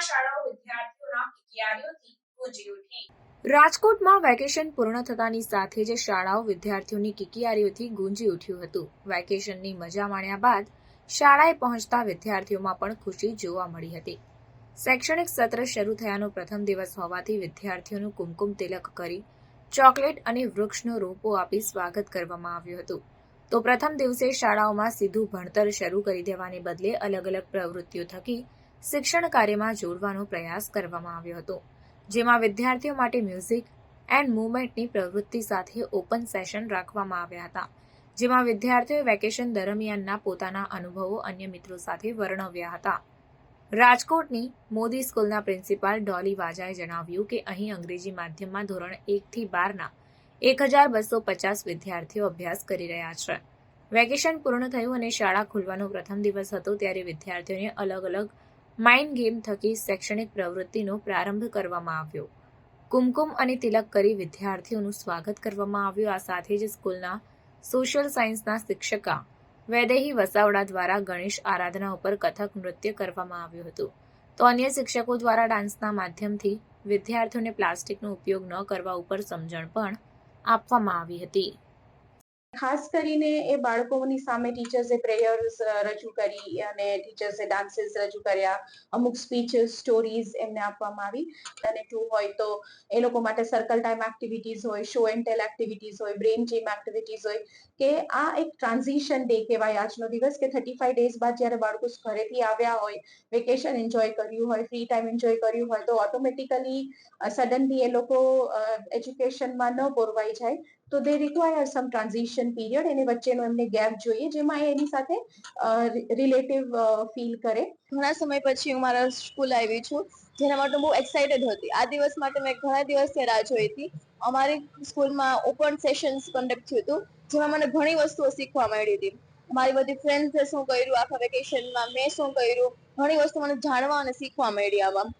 શાળાઓ વિદ્યાર્થીઓના કિકિયારીઓથી ગુંજી ઉઠી? રાજકોટમાં વેકેશન પૂર્ણ થતાની સાથે જ શાળાઓ વિદ્યાર્થીઓની કિકિયારીઓથી ગુંજી ઉઠ્યું હતું. વેકેશનની મજા માણ્યા બાદ શાળાએ પહોંચતા વિદ્યાર્થીઓમાં પણ ખુશી જોવા મળી હતી. શૈક્ષણિક સત્ર શરૂ થયાનો પ્રથમ દિવસ હોવાથી વિદ્યાર્થીઓનું કુમકુમ તિલક કરી ચોકલેટ અને વૃક્ષનો રોપો આપી સ્વાગત કરવામાં આવ્યું હતું. તો પ્રથમ દિવસે શાળાઓમાં સીધું ભણતર શરૂ કરી દેવાને બદલે અલગ અલગ પ્રવૃત્તિઓ થકી શિક્ષણ કાર્યમાં જોડવાનો પ્રયાસ કરવામાં આવ્યો હતો, જેમાં વિદ્યાર્થીઓ માટે મ્યુઝિક એન્ડ મુવમેન્ટની પ્રવૃત્તિ સાથે ઓપન સેશન રાખવામાં આવ્યા હતા, જેમાં વિદ્યાર્થીઓએ વેકેશન દરમિયાનના પોતાના અનુભવો અન્ય મિત્રો સાથે વર્ણવ્યા હતા. રાજકોટની મોદી સ્કૂલના પ્રિન્સિપાલ ડોલી વાજાએ જણાવ્યું કે અહીં અંગ્રેજી માધ્યમમાં ધોરણ એકથી બારના એક હજાર બસો પચાસ વિદ્યાર્થીઓ અભ્યાસ કરી રહ્યા છે. વેકેશન પૂર્ણ થયું અને શાળા ખુલવાનો પ્રથમ દિવસ હતો ત્યારે વિદ્યાર્થીઓને અલગ અલગ માઇન્ડ ગેમ થકી શૈક્ષણિક પ્રવૃત્તિનો પ્રારંભ કરવામાં આવ્યો. કુમકુમ અને તિલક કરી વિદ્યાર્થીઓનું સ્વાગત કરવામાં આવ્યું. આ સાથે જ સ્કૂલના સોશિયલ સાયન્સના શિક્ષકા, વૈદેહી વસાવડા દ્વારા ગણેશ આરાધના ઉપર કથક નૃત્ય કરવામાં આવ્યું હતું. તો અન્ય શિક્ષકો દ્વારા ડાન્સના માધ્યમથી વિદ્યાર્થીઓને પ્લાસ્ટિકનો ઉપયોગ ન કરવા ઉપર સમજણ પણ આપવામાં આવી હતી. ખાસ કરીને એ બાળકોની સામે ટીચર્સે પ્રેયર્સ રજૂ કરી અને ટીચર્સે ડાન્સીસ રજૂ કર્યા. અમુક સ્પીચીસ સ્ટોરીઝ એમને આપવામાં આવી. અને ટુ હોય તો એ લોકો માટે સર્કલ ટાઈમ એક્ટિવિટીઝ હોય શો એન્ડ ટેલ એક્ટિવિટીઝ હોય બ્રેન જીમ એક્ટિવિટીઝ હોય કે આ એક ટ્રાન્ઝિશન ડે કહેવાય આજનો દિવસ કે થર્ટી ફાઈવ ડેઝ બાદ જ્યારે બાળકો ઘરેથી આવ્યા હોય વેકેશન એન્જોય કર્યું હોય ફ્રી ટાઈમ એન્જોય કર્યું હોય, તો ઓટોમેટિકલી સડનલી એ લોકો એજ્યુકેશનમાં ન પોરવાઈ જાય. તો they require some transition period એની વચ્ચેનો એમને ગેપ જોઈએ, જેમાં એ એની સાથે રિલેટિવ ફીલ કરે. ઘણા સમય પછી હું મારા સ્કૂલ આવી છું, જેના માટે બહુ એક્સાઇટેડ હતી. આ દિવસ માટે મેં ઘણા દિવસથી રાહ જોઈ હતી. અમારી સ્કૂલમાં ઓપન સેશન્સ કન્ડક્ટ થયું હતું, જેમાં મને ઘણી વસ્તુઓ શીખવા મળી હતી. મારી બધી ફ્રેન્ડ્સે શું કર્યું, આખા વેકેશનમાં મેં શું કર્યું, ઘણી વસ્તુ મને જાણવા અને શીખવા મળી આમાં